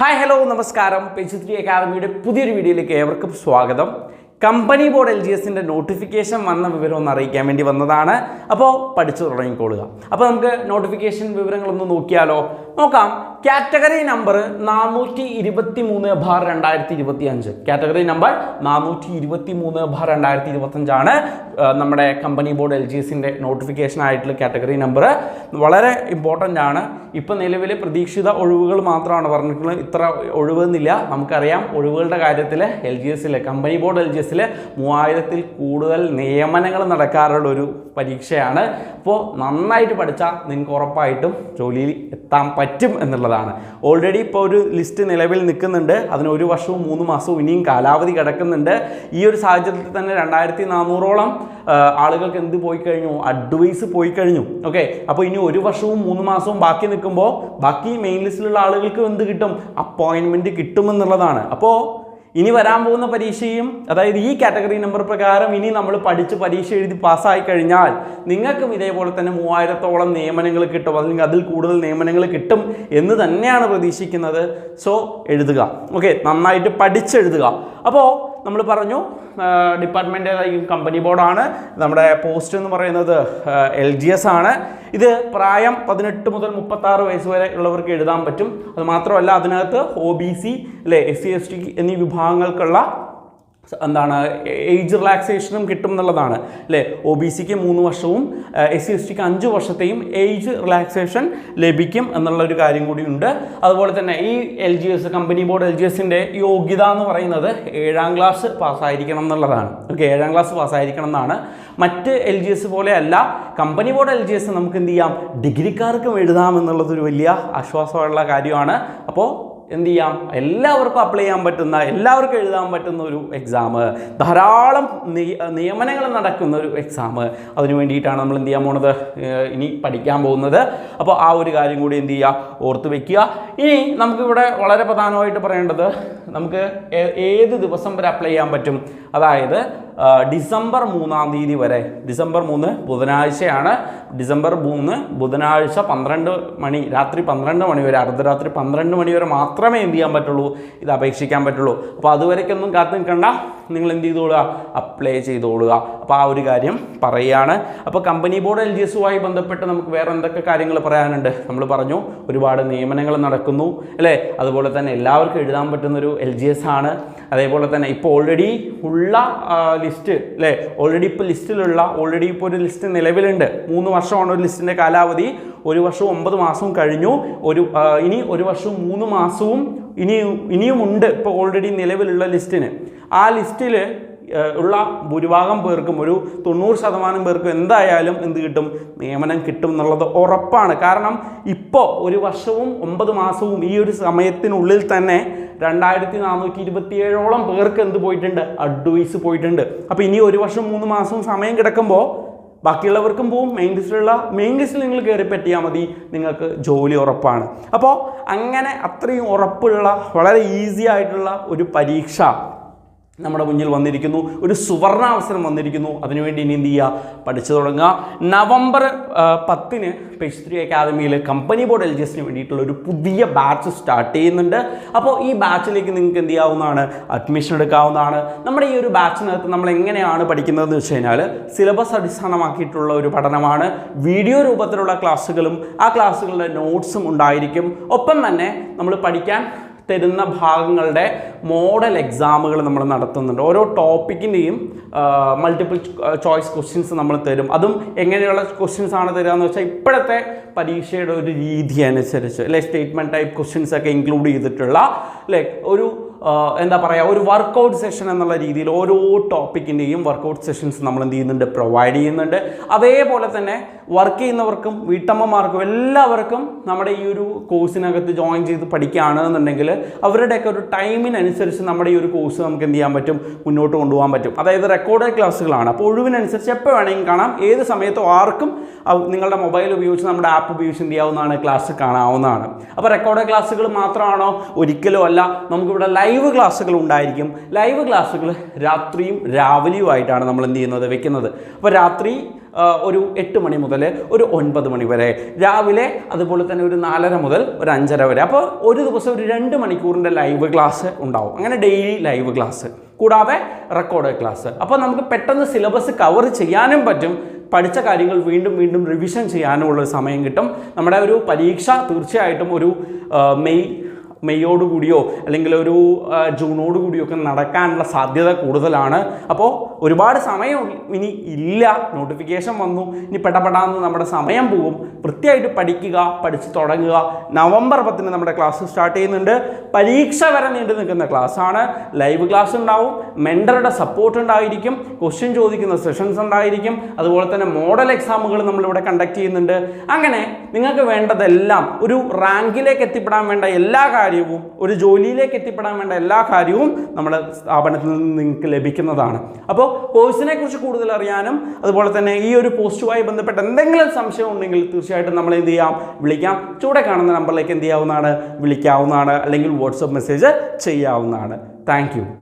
Hi hello നമസ്കാരം. പെഞ്ചുത്രി അക്കാദമിയുടെ പുതിയൊരു വീഡിയോയിലേക്ക് ഏവർക്കും സ്വാഗതം. കമ്പനി ബോർഡ് എൽ ജി എസിന്റെ നോട്ടിഫിക്കേഷൻ വന്ന വിവരം ഒന്ന് അറിയിക്കാൻ വേണ്ടി വന്നതാണ്. അപ്പോൾ പഠിച്ചു തുടങ്ങിക്കൊള്ളുക അപ്പോൾ നമുക്ക് നോട്ടിഫിക്കേഷൻ വിവരങ്ങളൊന്ന് നോക്കിയാലോ? നോക്കാം. കാറ്റഗറി നമ്പർ നാനൂറ്റി ഇരുപത്തി മൂന്ന് ബാർ രണ്ടായിരത്തി ഇരുപത്തി അഞ്ച് കാറ്റഗറി നമ്പർ നാനൂറ്റി ഇരുപത്തി മൂന്ന് ബാർ രണ്ടായിരത്തി ഇരുപത്തഞ്ചാണ് നമ്മുടെ കമ്പനി ബോർഡ് എൽ ജി എസിന്റെ നോട്ടിഫിക്കേഷൻ ആയിട്ടുള്ള കാറ്റഗറി നമ്പർ. വളരെ ഇമ്പോർട്ടന്റ് ആണ്. ഇപ്പം നിലവിലെ പ്രതീക്ഷിത ഒഴിവുകൾ മാത്രമാണ് പറഞ്ഞിട്ടുള്ളത്. ഇത്ര ഒഴിവെന്നില്ല. നമുക്കറിയാം ഒഴിവുകളുടെ കാര്യത്തിൽ എൽ ജി എസിലെ കമ്പനി ബോർഡ് എൽ ജി എസിൽ മൂവായിരത്തിൽ കൂടുതൽ നിയമനങ്ങൾ നടക്കാറുള്ള ഒരു പരീക്ഷയാണ്. അപ്പോൾ നന്നായിട്ട് പഠിച്ചാൽ നിങ്ങൾക്ക് ഉറപ്പായിട്ടും ജോലിയിൽ എത്താൻ പറ്റും എന്നുള്ളതാണ്. ഓൾറെഡി ഇപ്പോൾ ഒരു ലിസ്റ്റ് നിലവിൽ നിൽക്കുന്നുണ്ട്. അതിന് ഒരു വർഷവും മൂന്ന് മാസവും ഇനിയും കാലാവധി കിടക്കുന്നുണ്ട്. ഈ ഒരു സാഹചര്യത്തിൽ തന്നെ രണ്ടായിരത്തി നാനൂറോളം ആളുകൾക്ക് എന്ത് പോയി കഴിഞ്ഞു? അഡ്വൈസ് പോയി കഴിഞ്ഞു. ഓക്കെ അപ്പോൾ ഇനി ഒരു വർഷവും മൂന്ന് മാസവും ബാക്കി നിൽക്കുമ്പോൾ ബാക്കി മെയിൻ ലിസ്റ്റിലുള്ള ആളുകൾക്ക് എന്ത് കിട്ടും? അപ്പോയിൻമെന്റ് കിട്ടുമെന്നുള്ളതാണ്. അപ്പോൾ ഇനി വരാൻ പോകുന്ന പരീക്ഷയും അതായത് ഈ കാറ്റഗറി നമ്പർ പ്രകാരം ഇനി നമ്മൾ പഠിച്ച് പരീക്ഷ എഴുതി പാസ്സായി കഴിഞ്ഞാൽ നിങ്ങൾക്കും ഇതേപോലെ തന്നെ മൂവായിരത്തോളം നിയമനങ്ങൾ കിട്ടും അല്ലെങ്കിൽ അതിൽ കൂടുതൽ നിയമനങ്ങൾ കിട്ടും എന്ന് തന്നെയാണ് പ്രതീക്ഷിക്കുന്നത്. സോ എഴുതുക. ഓക്കെ നന്നായിട്ട് പഠിച്ചെഴുതുക അപ്പോൾ നമ്മൾ പറഞ്ഞു ഡിപ്പാർട്ട്മെന്റ് കമ്പനി ബോർഡാണ് നമ്മുടെ പോസ്റ്റ് എന്ന് പറയുന്നത് എൽ ജി എസ് ആണ്. ഇത് പ്രായം പതിനെട്ട് മുതൽ മുപ്പത്താറ് വയസ്സ് വരെ ഉള്ളവർക്ക് എഴുതാൻ പറ്റും. അത് മാത്രമല്ല അതിനകത്ത് ഒ ബി സി അല്ലെ എസ് സി എസ് ടി എന്നീ വിഭാഗങ്ങൾക്കുള്ള എന്താണ് ഏജ് റിലാക്സേഷനും കിട്ടും എന്നുള്ളതാണ്. അല്ലേ? ഒ ബി സിക്ക് മൂന്ന് വർഷവും എസ് സി എസ് ടിക്ക് അഞ്ച് വർഷത്തെയും ഏജ് റിലാക്സേഷൻ ലഭിക്കും എന്നുള്ള ഒരു കാര്യം കൂടിയുണ്ട് അതുപോലെ തന്നെ ഈ L G S company board L G എസിന്റെ യോഗ്യത എന്ന് പറയുന്നത് ഏഴാം ക്ലാസ് പാസ്സായിരിക്കണം എന്നുള്ളതാണ്. ഓക്കെ ഏഴാം ക്ലാസ് പാസ്സായിരിക്കണം എന്നാണ്. മറ്റ് എൽ ജി എസ് പോലെയല്ല company board L G S നമുക്ക് എന്ത് ചെയ്യാം? ഡിഗ്രിക്കാർക്കും എഴുതാമെന്നുള്ളതൊരു വലിയ ആശ്വാസമുള്ള കാര്യമാണ്. അപ്പോൾ എന്ത് ചെയ്യാം? എല്ലാവർക്കും അപ്ലൈ ചെയ്യാൻ പറ്റുന്ന എല്ലാവർക്കും എഴുതാൻ പറ്റുന്ന ഒരു എക്സാം ധാരാളം നിയമനങ്ങൾ നടക്കുന്ന ഒരു എക്സാം അതിനു വേണ്ടിയിട്ടാണ് നമ്മൾ എന്ത് ചെയ്യാൻ പോണത്? ഇനി പഠിക്കാൻ പോകുന്നത്. അപ്പോൾ ആ ഒരു കാര്യം കൂടി എന്ത് ചെയ്യുക? ഓർത്ത് വെക്കുക. ഇനി നമുക്കിവിടെ വളരെ പ്രധാനമായിട്ട് പറയേണ്ടത് നമുക്ക് ഏത് ദിവസം വരെ അപ്ലൈ ചെയ്യാൻ പറ്റും? അതായത് ഡിസംബർ മൂന്നാം തീയതി വരെ. ഡിസംബർ മൂന്ന് ബുധനാഴ്ചയാണ്. ഡിസംബർ മൂന്ന് ബുധനാഴ്ച പന്ത്രണ്ട് മണി രാത്രി പന്ത്രണ്ട് മണി വരെ അർദ്ധരാത്രി പന്ത്രണ്ട് മണി വരെ മാത്രമേ എന്ത് ചെയ്യാൻ പറ്റുള്ളൂ? ഇത് അപേക്ഷിക്കാൻ പറ്റുള്ളൂ. അപ്പോൾ അതുവരേക്കൊന്നും കാത്തു നിൽക്കണ്ട. നിങ്ങൾ എന്ത് ചെയ്തോളുക? അപ്ലൈ ചെയ്തോളുക. അപ്പോൾ ആ ഒരു കാര്യം പറയുകയാണ്. അപ്പോൾ കമ്പനി ബോർഡ് എൽ ജി എസുമായി ബന്ധപ്പെട്ട് നമുക്ക് വേറെ എന്തൊക്കെ കാര്യങ്ങൾ പറയാനുണ്ട്? നമ്മൾ പറഞ്ഞു ഒരുപാട് നിയമനങ്ങൾ നടക്കുന്നു അല്ലേ? അതുപോലെ തന്നെ എല്ലാവർക്കും എഴുതാൻ പറ്റുന്നൊരു എൽ ജി എസ് ആണ്. അതേപോലെ തന്നെ ഇപ്പോൾ ഓൾറെഡി ഉള്ള ലിസ്റ്റ് അല്ലേ? ഓൾറെഡി ഇപ്പോൾ ലിസ്റ്റിലുള്ള ഓൾറെഡി ഇപ്പോൾ ഒരു ലിസ്റ്റ് നിലവിലുണ്ട്. മൂന്ന് വർഷമാണ് ഒരു ലിസ്റ്റിന്റെ കാലാവധി. ഒരു വർഷവും ഒമ്പത് മാസവും കഴിഞ്ഞു. ഒരു ഇനി ഒരു വർഷവും മൂന്ന് മാസവും ഇനിയും ഇനിയുമുണ്ട് ഇപ്പോൾ ഓൾറെഡി നിലവിലുള്ള ലിസ്റ്റിന് ആ ലിസ്റ്റിൽ ഉള്ള ഭൂരിഭാഗം പേർക്കും ഒരു തൊണ്ണൂറ് ശതമാനം പേർക്കും എന്തായാലും എന്ത് കിട്ടും? നിയമനം കിട്ടും എന്നുള്ളത് ഉറപ്പാണ്. കാരണം ഇപ്പോൾ ഒരു വർഷവും ഒമ്പത് മാസവും ഈ ഒരു സമയത്തിനുള്ളിൽ തന്നെ രണ്ടായിരത്തി നാനൂറ്റി ഇരുപത്തിയേഴോളം പേർക്ക് എന്ത് പോയിട്ടുണ്ട്? അഡ്വൈസ് പോയിട്ടുണ്ട്. അപ്പോൾ ഇനി ഒരു വർഷം മൂന്ന് മാസവും സമയം കിടക്കുമ്പോൾ ബാക്കിയുള്ളവർക്കും പോവും. മെയിൻ ലിസ്റ്റിലുള്ള മെയിൻ ലിസ്റ്റിൽ നിങ്ങൾ കയറി പറ്റിയാൽ മതി. നിങ്ങൾക്ക് ജോലി ഉറപ്പാണ്. അപ്പോൾ അങ്ങനെ അത്രയും ഉറപ്പുള്ള വളരെ ഈസി ആയിട്ടുള്ള ഒരു പരീക്ഷ നമ്മുടെ മുന്നിൽ വന്നിരിക്കുന്നു. ഒരു സുവർണ അവസരം വന്നിരിക്കുന്നു. അതിനുവേണ്ടി ഇനി എന്ത് ചെയ്യുക പഠിച്ചു തുടങ്ങുക നവംബർ പത്തിന് പേജ് ത്രീ അക്കാദമിയിൽ കമ്പനി ബോർഡ് എൽ ജി എസിന് വേണ്ടിയിട്ടുള്ള ഒരു പുതിയ ബാച്ച് സ്റ്റാർട്ട് ചെയ്യുന്നുണ്ട്. അപ്പോൾ ഈ ബാച്ചിലേക്ക് നിങ്ങൾക്ക് എന്ത് ചെയ്യാവുന്നതാണ്? അഡ്മിഷൻ എടുക്കാവുന്നതാണ്. നമ്മുടെ ഈ ഒരു ബാച്ചിനകത്ത് നമ്മൾ എങ്ങനെയാണ് പഠിക്കുന്നതെന്ന് വെച്ച് കഴിഞ്ഞാൽ സിലബസ് അടിസ്ഥാനമാക്കിയിട്ടുള്ള ഒരു പഠനമാണ്. വീഡിയോ രൂപത്തിലുള്ള ക്ലാസ്സുകളും ആ ക്ലാസ്സുകളുടെ നോട്ട്സും ഉണ്ടായിരിക്കും. ഒപ്പം തന്നെ നമ്മൾ പഠിക്കാൻ തരുന്ന ഭാഗങ്ങളുടെ മോഡൽ എക്സാമുകൾ നമ്മൾ നടത്തുന്നുണ്ട്. ഓരോ ടോപ്പിക്കിന്റെയും മൾട്ടിപ്പിൾ ചോയ്സ് ക്വസ്റ്റ്യൻസ് നമ്മൾ തരും. അതും എങ്ങനെയുള്ള ക്വസ്റ്റ്യൻസ് ആണ് തരിക എന്ന് വെച്ചാൽ ഇപ്പോഴത്തെ പരീക്ഷയുടെ ഒരു രീതി അനുസരിച്ച് അല്ലെ സ്റ്റേറ്റ്മെന്റ് ടൈപ്പ് ക്വസ്റ്റ്യൻസ് ഒക്കെ ഇൻക്ലൂഡ് ചെയ്തിട്ടുള്ള അല്ലെ ഒരു എന്താ പറയുക ഒരു വർക്കൗട്ട് സെഷൻ എന്നുള്ള രീതിയിൽ ഓരോ ടോപ്പിക്കിന്റെയും വർക്കൗട്ട് സെഷൻസ് നമ്മൾ എന്ത് ചെയ്യുന്നുണ്ട്? പ്രൊവൈഡ് ചെയ്യുന്നുണ്ട്. അതേപോലെ തന്നെ വർക്ക് ചെയ്യുന്നവർക്കും വീട്ടമ്മമാർക്കും എല്ലാവർക്കും നമ്മുടെ ഈ ഒരു കോഴ്സിനകത്ത് ജോയിൻ ചെയ്ത് പഠിക്കുകയാണ് എന്നുണ്ടെങ്കിൽ അവരുടെയൊക്കെ ഒരു ടൈമിനനുസരിച്ച് നമ്മുടെ ഈ ഒരു കോഴ്സ് നമുക്ക് എന്ത് ചെയ്യാൻ പറ്റും? മുന്നോട്ട് കൊണ്ടുപോകാൻ പറ്റും. അതായത് റെക്കോർഡഡ് ക്ലാസ്സുകളാണ് അപ്പോൾ ഒഴിവിനനുസരിച്ച് എപ്പോൾ വേണമെങ്കിലും കാണാം. ഏത് സമയത്തും ആർക്കും നിങ്ങളുടെ മൊബൈൽ ഉപയോഗിച്ച് നമ്മുടെ ആപ്പ് ഉപയോഗിച്ച് എന്ത് ചെയ്യാവുന്നതാണ്? ക്ലാസ് കാണാവുന്നതാണ്. അപ്പോൾ റെക്കോർഡഡ് ക്ലാസ്സുകൾ മാത്രമാണോ? ഒരിക്കലും അല്ല. നമുക്കിവിടെ ലൈവ് ക്ലാസ്സുകൾ ഉണ്ടായിരിക്കും. ലൈവ് ക്ലാസ്സുകൾ രാത്രിയും രാവിലെയും ആയിട്ടാണ് നമ്മൾ എന്ത് ചെയ്യുന്നത്? വെക്കുന്നത്. അപ്പോൾ രാത്രി ഒരു എട്ട് മണി മുതൽ ഒരു ഒൻപത് മണി വരെ. രാവിലെ അതുപോലെ തന്നെ ഒരു നാലര മുതൽ ഒരു അഞ്ചര വരെ. അപ്പോൾ ഒരു ദിവസം ഒരു രണ്ട് മണിക്കൂറിന്റെ ലൈവ് ക്ലാസ് ഉണ്ടാവും. അങ്ങനെ ഡെയിലി ലൈവ് ക്ലാസ് കൂടാതെ റെക്കോർഡ് ക്ലാസ് അപ്പോൾ നമുക്ക് പെട്ടെന്ന് സിലബസ് കവർ ചെയ്യാനും പറ്റും. പഠിച്ച കാര്യങ്ങൾ വീണ്ടും വീണ്ടും റിവിഷൻ ചെയ്യാനുമുള്ള സമയം കിട്ടും. നമ്മുടെ ഒരു പരീക്ഷ തീർച്ചയായിട്ടും ഒരു മെയ് മെയ്യോടുകൂടിയോ അല്ലെങ്കിൽ ഒരു ജൂണോട് ജൂണോടുകൂടിയോ ഒക്കെ നടക്കാനുള്ള സാധ്യത കൂടുതലാണ്. അപ്പോൾ ഒരുപാട് സമയം ഇനി ഇല്ല. നോട്ടിഫിക്കേഷൻ വന്നു. ഇനി പെടപെടാന്ന് നമ്മുടെ സമയം പോകും വൃത്തിയായിട്ട് പഠിക്കുക പഠിച്ച് തുടങ്ങുക. നവംബർ പത്തിന് നമ്മുടെ ക്ലാസ് സ്റ്റാർട്ട് ചെയ്യുന്നുണ്ട്. പരീക്ഷ വരെ നീണ്ടു നിൽക്കുന്ന ക്ലാസ്സാണ്. ലൈവ് ക്ലാസ് ഉണ്ടാവും. മെൻഡറുടെ സപ്പോർട്ട് ഉണ്ടായിരിക്കും. ക്വസ്റ്റ്യൻ ചോദിക്കുന്ന സെഷൻസ് ഉണ്ടായിരിക്കും. അതുപോലെ തന്നെ മോഡൽ എക്സാമുകൾ നമ്മളിവിടെ കണ്ടക്ട് ചെയ്യുന്നുണ്ട്. അങ്ങനെ നിങ്ങൾക്ക് വേണ്ടതെല്ലാം ഒരു റാങ്കിലേക്ക് എത്തിപ്പെടാൻ വേണ്ട എല്ലാ കാര്യവും ഒരു ജോലിയിലേക്ക് എത്തിപ്പെടാൻ വേണ്ട എല്ലാ കാര്യവും നമ്മുടെ സ്ഥാപനത്തിൽ നിന്ന് നിങ്ങൾക്ക് ലഭിക്കുന്നതാണ്. അപ്പോൾ കോഴ്സിനെ കുറിച്ച് കൂടുതൽ അറിയാനും അതുപോലെ തന്നെ ഈ ഒരു പോസ്റ്റുമായി ബന്ധപ്പെട്ട എന്തെങ്കിലും സംശയം ഉണ്ടെങ്കിൽ തീർച്ചയായിട്ടും നമ്മൾ എന്ത് ചെയ്യാം? വിളിക്കാം. ചൂടെ കാണുന്ന നമ്പറിലേക്ക് എന്ത് ചെയ്യാവുന്നതാണ്? വിളിക്കാവുന്നതാണ്. അല്ലെങ്കിൽ വാട്സപ്പ് മെസ്സേജ് ചെയ്യാവുന്നതാണ്. താങ്ക്